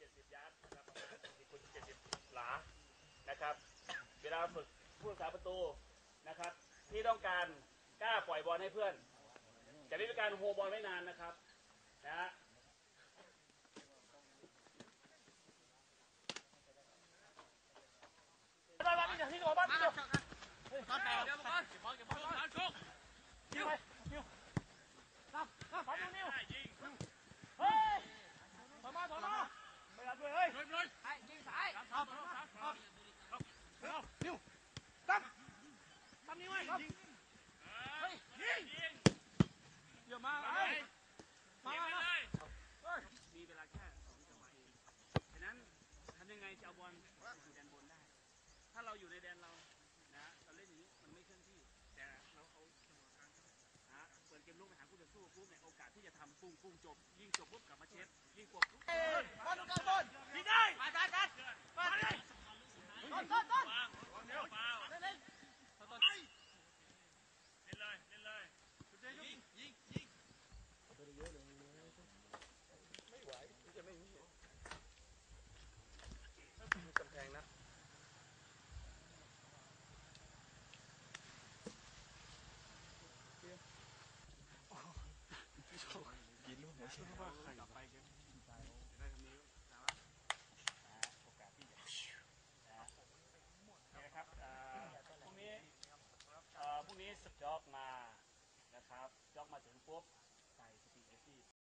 70ยาร์ดนะครับประมาณ40คูณ70 หลานะครับ เวลาฝึกผู้รักษาประตูนะครับ ที่ต้องการกล้าปล่อยบอลให้เพื่อน จะไม่เป็นการโฮบอลไม่นานนะครับนะฮะบ้านที่หัวบ้านนี่เดี๋ยวที่ตัวบ้านนี่เดี๋ยวเก็บบอลเก็บบอลเก็บบอลชกยิวยิว งไงจะเอาบอลสู่แดนบนได้ ถ้าเราอยู่ในแดนเรา นะเราเล่นอย่างนี้มันไม่เคลื่อนที่ แต่เราเอาจังหวะกลางนะเปิดเกมลุกไปหาคู่ต่อสู้ปุ๊บเนี่ยโอกาสที่จะทำปุ้งปุ้งจบ ยิงจบปุ๊บกลับมาเช็ดยิงปุ๊บปุ๊บบอลกลางบอลยิงได้มาจัดจัดมาเลยต้นต้นต้นวางเดี๋ยวเปล่า เล่นเล่น เล่นเลยเล่นเลยยิงยิงยิง กำแพงนะ กลับไปกันจะได้คำนี้นะว่าโอกาสที่จะนะครับเอ่อพรุ่งนี้เอ่อพรุ่งนี้ จ็อกมานะครับจ็อกมาถึงปุ๊บ